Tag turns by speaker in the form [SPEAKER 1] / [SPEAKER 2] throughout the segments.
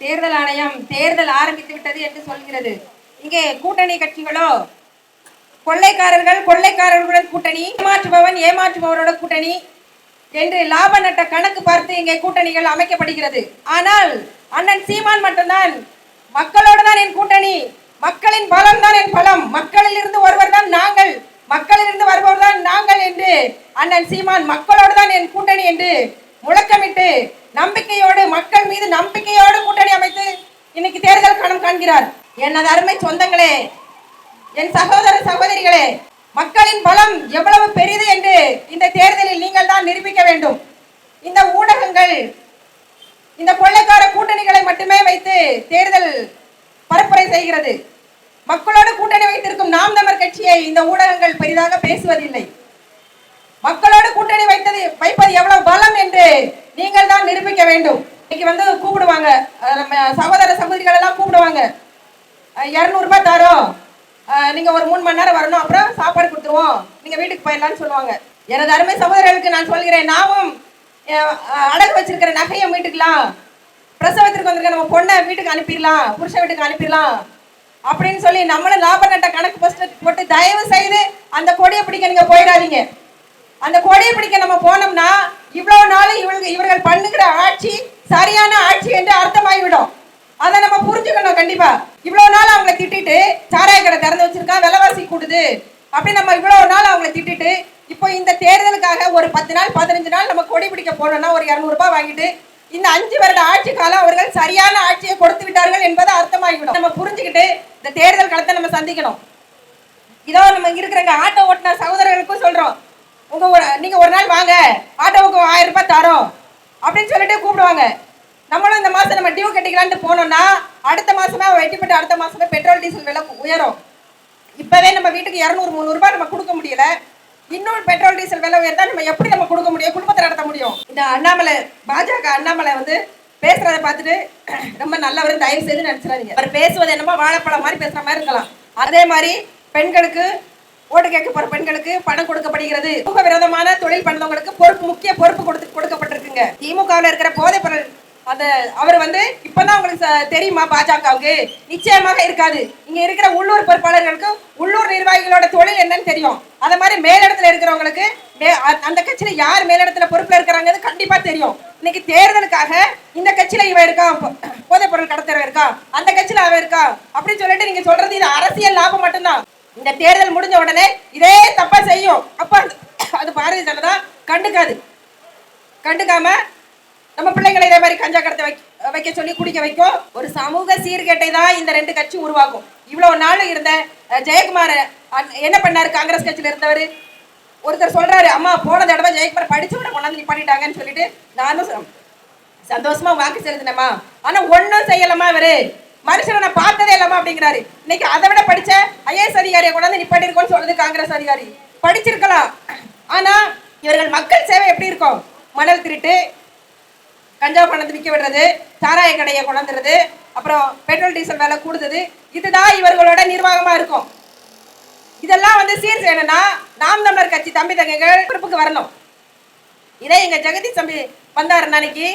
[SPEAKER 1] தேர்தல் ஆணையம் தேர்தல் ஆரம்பித்து விட்டது என்று சொல்கிறது. இங்கே கூட்டணி கட்சிகளோ கொள்ளைக்காரர்கள் கொள்ளைக்காரர்களுடன் கூட்டணி ஏமாற்றுபவன் ஏமாற்றுபவனோட கூட்டணி என்று லாப நட்ட கணக்கு பார்த்து இங்கே கூட்டணிகள் அமைக்கப்படுகிறது. ஆனால் அண்ணன் சீமான் மட்டும்தான். மக்களோடு தான் என் கூட்டணி. மக்களின் பலம் தான் என் பலம். மக்களில் இருந்து ஒருவர் தான் நாங்கள். மக்களில் இருந்து வருபவர் தான் நாங்கள் என்று அண்ணன் சீமான் மக்களோடு தான் என் கூட்டணி என்று முழக்கமிட்டு நம்பிக்கையோடு மக்கள் மீது நம்பிக்கையோடு கூட்டணி அமைத்து இன்னைக்கு தேர்தல் களம் காண்கிறார். எனது அருமை சொந்தங்களே என் சகோதர சகோதரிகளே மக்களின் பலம் எவ்வளவு பெரிது என்று இந்த தேர்தலில் நீங்கள் தான் நிரூபிக்க வேண்டும். இந்த ஊடகங்கள் இந்த கொள்ளைக்கார கூட்டணிகளை மட்டுமே வைத்து தேர்தல் பரப்புரை செய்கிறது. மக்களோடு கூட்டணி வைத்திருக்கும் நாம் தமிழ் கட்சியை இந்த ஊடகங்கள் பெரிதாக பேசுவதில்லை. மக்களோடு கூட்டணி வைத்தது வைப்பது எவ்வளவு பலம் என்று நீங்கள் வேண்டும். இன்னைக்கு வந்து கூப்பிடுவாங்க. நம்ம சகோதர சகோதரிகள் எல்லாம் கூப்பிடுவாங்க. இரநூறுபா தரோம். நீங்கள் நீங்க ஒரு மூணு மணி நேரம் வரணும். அப்புறம் சாப்பாடு கொடுத்துருவோம். நீங்க வீட்டுக்கு போயிடலாம்னு சொல்லுவாங்க. எனது அருமை சகோதரர்களுக்கு நான் சொல்கிறேன் நாமும் அடகு வச்சிருக்கிற நகையை மீட்டுக்கலாம் பிரசவத்திற்கு வந்திருக்க நம்ம பொண்ணை வீட்டுக்கு அனுப்பிடலாம் புருஷன் வீட்டுக்கு அனுப்பிடலாம் அப்படின்னு சொல்லி நம்மளும் லாப நட்ட கணக்கு போட்டு தயவு செய்து அந்த கொடியை பிடிக்க நீங்க போயிடாதீங்க. அந்த கொடியை பிடிக்க நம்ம போனோம்னா இவ்வளவு நாள் இவங்க இவர்கள் பண்ணுகிற ஆட்சி சரியான ஆட்சி என்று அர்த்தமாகிவிடும். அதை நம்ம புரிஞ்சுக்கணும் கண்டிப்பா. இவ்வளவு நாள் அவங்கள திட்டிட்டு சாராய கடை திறந்து வச்சிருக்கான் விலைவாசி கூடுது. அப்படி நம்ம இவ்வளவு நாள் அவங்கள திட்டிட்டு இப்போ இந்த தேர்தலுக்காக ஒரு பத்து நாள் பதினஞ்சு நாள் நம்ம கொடி பிடிக்க போனோம்னா ஒரு இரநூறுபா வாங்கிட்டு இந்த அஞ்சு வருட ஆட்சி காலம் அவர்கள் சரியான ஆட்சியை கொடுத்து விட்டார்கள் என்பதை அர்த்தமாகிவிடும். நம்ம புரிஞ்சுக்கிட்டு இந்த தேர்தல் களத்தை நம்ம சந்திக்கணும். இதோ நம்ம இருக்கிற ஆட்டோ ஓட்டுநர் சகோதரர்களுக்கும் சொல்றோம். உங்க ஒரு- நீங்க ஒரு நாள் வாங்க. ஆட்டோவுக்கு ஆயிரம் ரூபாய் தரோம். அப்படின்னு சொல்லிட்டு கூப்பிடுவாங்க. நம்மளும் இந்த மாசம் நம்ம டியூ கட்டிக்கலான்ட்டு போனோம்னா அடுத்த மாசமே வெட்டிப்பட்டு அடுத்த மாசமே பெட்ரோல் டீசல் விலை உயரும். இப்பவே நம்ம வீட்டுக்கு இரநூறு முந்நூறு ரூபாய் நம்ம கொடுக்க முடியல. இன்னும் பெட்ரோல் டீசல் விலை உயர்ந்தா நம்ம எப்படி நம்ம கொடுக்க முடியும்? குடும்பத்தை நடத்த முடியும்? இந்த அண்ணாமலை பாஜக அண்ணாமலை வந்து பேசுறத பார்த்துட்டு ரொம்ப நல்லவர் தயவு செய்து நினைச்சிடாதீங்க. அவர் பேசுவது என்னமோ வாழைப்பழம் மாதிரி பேசுற மாதிரி இருக்கலாம். அதே மாதிரி பெண்களுக்கு ஓட்டு கேட்க போற பெண்களுக்கு பணம் கொடுக்கப்படுகிறது. சமூக விரோதமான தொழில் பண்ணவங்களுக்கு பொறுப்பு முக்கிய பொறுப்பு கொடுத்து கொடுக்கப்பட்டிருக்குங்க. திமுகவில் இருக்கிற போதை பொருள் அந்த அவர் வந்து இப்பதான் உங்களுக்கு தெரியுமா பாஜகவுக்கு? நிச்சயமாக இருக்காது. இங்க இருக்கிற உள்ளூர் பொறுப்பாளர்களுக்கு உள்ளூர் நிர்வாகிகளோட தொழில் என்னன்னு தெரியும். அத மாதிரி மேலிடத்துல இருக்கிறவங்களுக்கு மே- அந்த கட்சியில யார் மேலிடத்துல பொறுப்புல இருக்கிறாங்கிறது கண்டிப்பா தெரியும். இன்னைக்கு தேர்தலுக்காக இந்த கட்சியில இவன் இருக்கான். போதைப் பொருள் கடத்தறவன் இருக்கான். அந்த கட்சியில அவன் இருக்கான். அப்படின்னு சொல்லிட்டு நீங்க சொல்றது இது அரசியல் லாபம் மட்டும்தான். இந்த தேர்தல் முடிஞ்ச உடனே இதே தப்பா செய்யும். அப்ப அது- பாரதிய ஜனதா கண்டுக்காது. கண்டுக்காம நம்ம பிள்ளைங்களை இதே மாதிரி கஞ்சா கடத்த வைக்க வைக்க சொல்லி குடிக்க வைக்கும். ஒரு சமூக சீர்கேட்டை தான் இந்த ரெண்டு கட்சி உருவாக்கும். இவ்வளவு நாள் இருந்த ஜெயக்குமார் என்ன பண்ணாரு காங்கிரஸ் கட்சியில இருந்தவர்? ஒருத்தர் சொல்றாரு அம்மா போன தடவை ஜெயக்குமார் படிச்சு விட கொண்டாந்து பண்ணிட்டாங்கன்னு சொல்லிட்டு நானும் சந்தோஷமா வாக்கு செலுத்தினேம்மா. ஆனா ஒன்னும் செய்யலமா அவரு மனுஷனை நான் பார்த்ததே இல்லாம அப்படிங்கிறாரு. இன்னைக்கு அதை விட படிச்ச ஐஏஎஸ் அதிகாரியை கொண்டாந்து நிப்பாட்டிருக்கோம்னு சொல்றது காங்கிரஸ் அதிகாரி. படிச்சிருக்கலாம். ஆனா இவர்கள் மக்கள் சேவை எப்படி இருக்கும்? மணல் திருட்டு கஞ்சா பணத்தை விற்க விடுறது சாராய கடையை கொண்டாந்துறது அப்புறம் பெட்ரோல் டீசல் விலை கூடுதது இதுதான் இவர்களோட நிர்வாகமா இருக்கும். இதெல்லாம் வந்து சீர் செய்யணும்னா நாம் தமிழர் கட்சி தம்பி தங்கைகள் பொறுப்புக்கு வரணும். இதே எங்க ஜெகதீஷ் தம்பி வந்தாரு அன்னைக்கு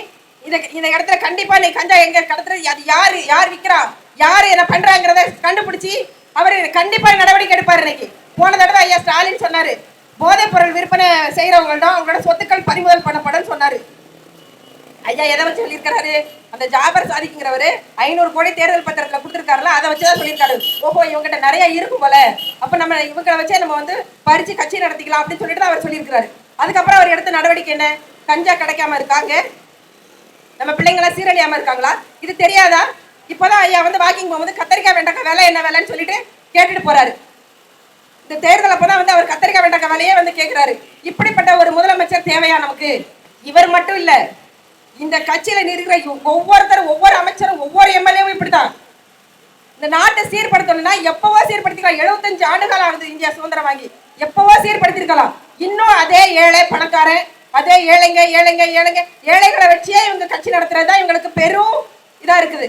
[SPEAKER 1] இத இந்த இடத்துல கண்டிப்பா நீ கஞ்சா எங்க கடத்துறது? அது யாரு யார் விற்கிறா யாரு என்ன பண்றாங்கிறத கண்டுபிடிச்சி அவர் கண்டிப்பா நடவடிக்கை எடுப்பார் இன்னைக்கு. போன தடவை ஐயா ஸ்டாலின் சொன்னாரு போதைப் பொருள் விற்பனை செய்யறவங்களிடம் அவங்களோட சொத்துக்கள் பறிமுதல் பண்ணப்படும் சொன்னாரு. ஐயா எதை வச்சு சொல்லியிருக்கிறாரு? அந்த ஜாபர் சாதிக்குங்கிறவரு ஐநூறு கோடி தேர்தல் பத்திரத்துல கொடுத்துருக்காருல அதை வச்சுதான் சொல்லியிருக்காரு. ஓஹோ இவங்ககிட்ட நிறைய இருக்கும் போல. அப்ப நம்ம இவங்களை வச்சே நம்ம வந்து பறிச்சு கட்சி நடத்திக்கலாம் அப்படின்னு சொல்லிட்டு தான் அவர் சொல்லியிருக்காரு அதுக்கப்புறம் அவர் எடுத்த நடவடிக்கை என்ன? கஞ்சா கிடைக்காம இருக்காங்க. நம்ம பிள்ளைங்களாம் சீரழியாமல் இருக்காங்களா? இது தெரியாதா? இப்போதான் ஐயா வந்து வாக்கிங் போகும்போது கத்தரிக்காய் வெண்டக்காய் வேலை என்ன வேலைன்னு சொல்லிட்டு கேட்டுட்டு போறாரு. இந்த தேர்தல் அப்போ தான் வந்து அவர் கத்தரிக்காய் வெண்டக்காய் வேலையே வந்து கேட்குறாரு இப்படிப்பட்ட ஒரு முதலமைச்சர் தேவையா நமக்கு? இவர் மட்டும் இல்லை இந்த கட்சியில் இருக்கிற ஒவ்வொருத்தரும் ஒவ்வொரு அமைச்சரும் ஒவ்வொரு எம்எல்ஏவும் இப்படித்தான். இந்த நாட்டை சீர்படுத்தணும்னா எப்பவோ சீர்படுத்திக்கலாம். எழுபத்தஞ்சு ஆண்டுகள் ஆகுது இந்தியா சுதந்திரம் வாங்கி. எப்பவோ சீர்படுத்திருக்கலாம் இன்னும் அதே ஏழை பணக்காரன் அதே ஏழைங்க ஏழைங்க ஏழைங்க. ஏழைகளை வச்சே இவங்க கட்சி நடத்துறது தான் இவங்களுக்கு பெரும் இதா இருக்குது.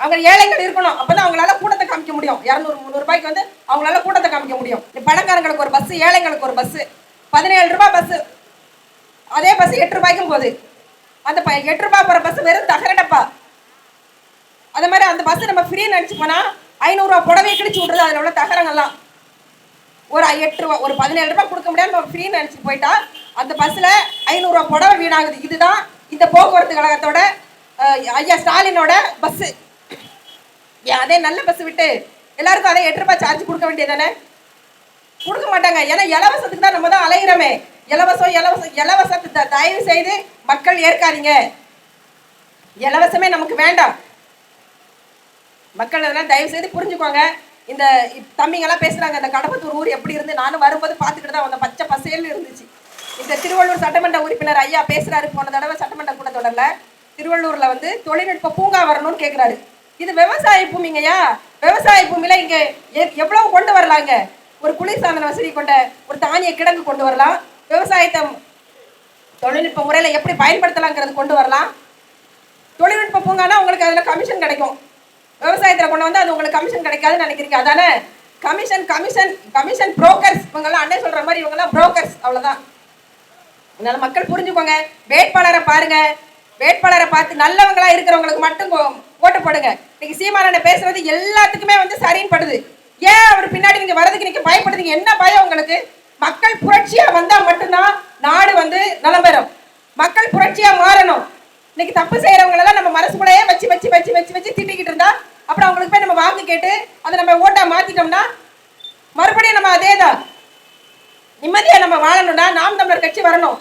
[SPEAKER 1] அவங்க ஏழைகள் இருக்கணும். அப்பதான் அவங்களால கூட்டத்தை காமிக்க முடியும். இரநூறு முந்நூறு ரூபாய்க்கு வந்து அவங்களால கூட்டத்தை காமிக்க முடியும். பணக்காரங்களுக்கு ஒரு பஸ் ஏழைங்களுக்கு ஒரு பஸ் பதினேழு ரூபாய் பஸ். அதே பஸ் எட்டு ரூபாய்க்கும் போகுது. அந்த ப- எட்டு ரூபாய் போற பஸ் வெறும் தகர டப்பா. அதே மாதிரி அந்த பஸ் நம்ம ஃப்ரீ நினச்சி போனால் ஐநூறுரூவா புடவை கிழிச்சு விட்றது அதில் உள்ள தகரங்கள்லாம். ஒரு எட்டு ரூபா ஒரு பதினேழு ரூபாய் கொடுக்க முடியாது நம்ம ஃப்ரீன்னு நினச்சிட்டு போயிட்டா அந்த பஸ்ஸில் ஐநூறுரூவா புடவை வீணாகுது. இதுதான் இந்த போக்குவரத்து கழகத்தோட ஐயா ஸ்டாலினோட பஸ்ஸு ஏன் அதே நல்ல பஸ் விட்டு எல்லாருக்கும் அதே எட்டு ரூபாய் சார்ஜ் கொடுக்க வேண்டியதானே கொடுக்க மாட்டாங்க. ஏன்னா இலவசத்துக்கு தான் நம்ம தான் அலைகிறோமே இலவசம் இலவசம் இலவசத்தை தயவு செய்து மக்கள் ஏற்காதீங்க. இலவசமே நமக்கு வேண்டாம். மக்கள் அதெல்லாம் தயவு செய்து புரிஞ்சுக்கோங்க. இந்த தம்பிங்கெல்லாம் பேசுகிறாங்க இந்த கடம்பத்தூர் ஊர் எப்படி இருந்து? நானும் வரும்போது பார்த்துக்கிட்டு தான் அந்த பச்சை பசேல்னு இருந்துச்சு. இந்த திருவள்ளூர் சட்டமன்ற உறுப்பினர் ஐயா பேசுறாரு. போன தடவை சட்டமன்ற கூட்டத்தொடர்ல திருவள்ளூர்ல வந்து தொழில்நுட்ப பூங்கா வரணும்னு கேக்குறாரு. இது விவசாய பூமிங்கய்யா? விவசாய பூமியில இங்க எ- எவ்வளவு கொண்டு வரலாங்க ஒரு குளிர்சாதன வசதி கொண்ட ஒரு தானிய கிடங்கு கொண்டு வரலாம். விவசாயத்தை தொழில்நுட்ப முறையில எப்படி பயன்படுத்தலாங்கிறது கொண்டு வரலாம். தொழில்நுட்ப பூங்கானா உங்களுக்கு அதில் கமிஷன் கிடைக்கும். விவசாயத்தில் கொண்டு வந்து அது உங்களுக்கு கமிஷன் கிடைக்காதுன்னு நினைக்கிறீங்க. அதானே? கமிஷன் கமிஷன் கமிஷன் புரோக்கர்ஸ் இவங்கெல்லாம் அண்ணன் சொல்ற மாதிரி இவங்கெல்லாம் புரோக்கர்ஸ் அவ்வளோதான் அதனால மக்கள் புரிஞ்சுக்கோங்க. வேட்பாளரை பாருங்க. வேட்பாளரை பார்த்து நல்லவங்களா இருக்கிறவங்களுக்கு மட்டும் ஓட்டு போடுங்க. இன்னைக்கு சீமானனை பேசுறது எல்லாத்துக்குமே வந்து சரின்னு படுது. ஏன் அவர் பின்னாடி நீங்க வரதுக்கு நீங்க பயப்படுதுங்க என்ன பயம் உங்களுக்கு? மக்கள் புரட்சியா வந்தா மட்டும்தான் நாடு வந்து நலம் பெறும். மக்கள் புரட்சியா மாறணும். இன்னைக்கு தப்பு செய்யறவங்களெல்லாம் நம்ம மனசுக்குள்ளேயே வச்சு வச்சு வச்சு வச்சு வச்சு திட்டிக்கிட்டு இருந்தா அப்புறம் அவங்களுக்கு போய் நம்ம வாக்கு கேட்டு அதை நம்ம ஓட்டா மாத்திட்டோம்னா மறுபடியும் நம்ம அதே தான் நிம்மதியாக நம்ம வாழணும்னா நாம் தமிழர் கட்சி வரணும்.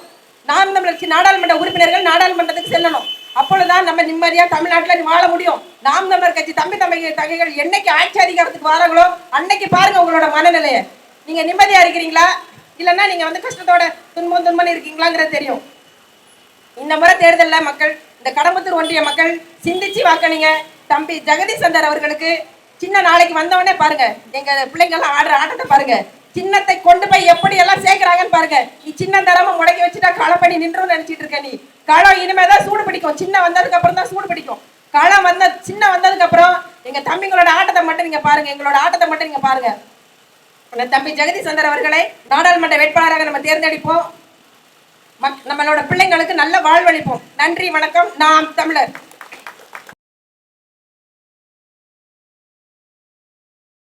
[SPEAKER 1] நாம் தமிழர் கட்சி நாடாளுமன்ற உறுப்பினர்கள் நாடாளுமன்றத்துக்கு செல்லணும். அப்பொழுதுதான் நம்ம நிம்மதியா தமிழ்நாட்டில் வாழ முடியும். நாம் தமிழர் கட்சி தம்பி தம்பி தகைகள் என்னைக்கு ஆட்சி அதிகாரத்துக்கு வராங்களோ அன்னைக்கு பாருங்க உங்களோட மனநிலையை. நீங்க நிம்மதியா இருக்கிறீங்களா? இல்லைன்னா நீங்க வந்து கஷ்டத்தோட துன்பம் துன்பம் இருக்கீங்களாங்கிறது தெரியும். இந்த முறை தேர்தலில் மக்கள் இந்த கடம்பத்தூர் ஒன்றிய மக்கள் சிந்திச்சு வாக்களிங்க தம்பி ஜெகதீஷ் சந்தர் அவர்களுக்கு சின்ன நாளைக்கு வந்தவொடனே பாருங்க. எங்க பிள்ளைங்கெல்லாம் ஆடுற ஆட்டத்தை பாருங்க. சின்னத்தை கொண்டு போய் எப்படி எல்லாம் சேர்க்கிறாங்கன்னு பாருங்க. நீ சின்ன தரமா முடக்கி வச்சுட்டா களை பண்ணி நின்றுன்னு நினைச்சிட்டு இருக்க நீ. களம் இனிமே தான் சூடு பிடிக்கும். சின்ன வந்ததுக்கு அப்புறம் தான் சூடு பிடிக்கும். களம் வந்த சின்ன வந்ததுக்கு அப்புறம் எங்க தம்பிங்களோட ஆட்டத்தை மட்டும் நீங்க பாருங்க. எங்களோட ஆட்டத்தை மட்டும் நீங்க பாருங்க. தம்பி ஜெகதி சந்தர் அவர்களை நாடாளுமன்ற வேட்பாளராக நம்ம தேர்ந்தெடுப்போம். மக்- நம்மளோட பிள்ளைங்களுக்கு நல்ல வாழ்வளிப்போம். நன்றி வணக்கம். நாம் தமிழர்.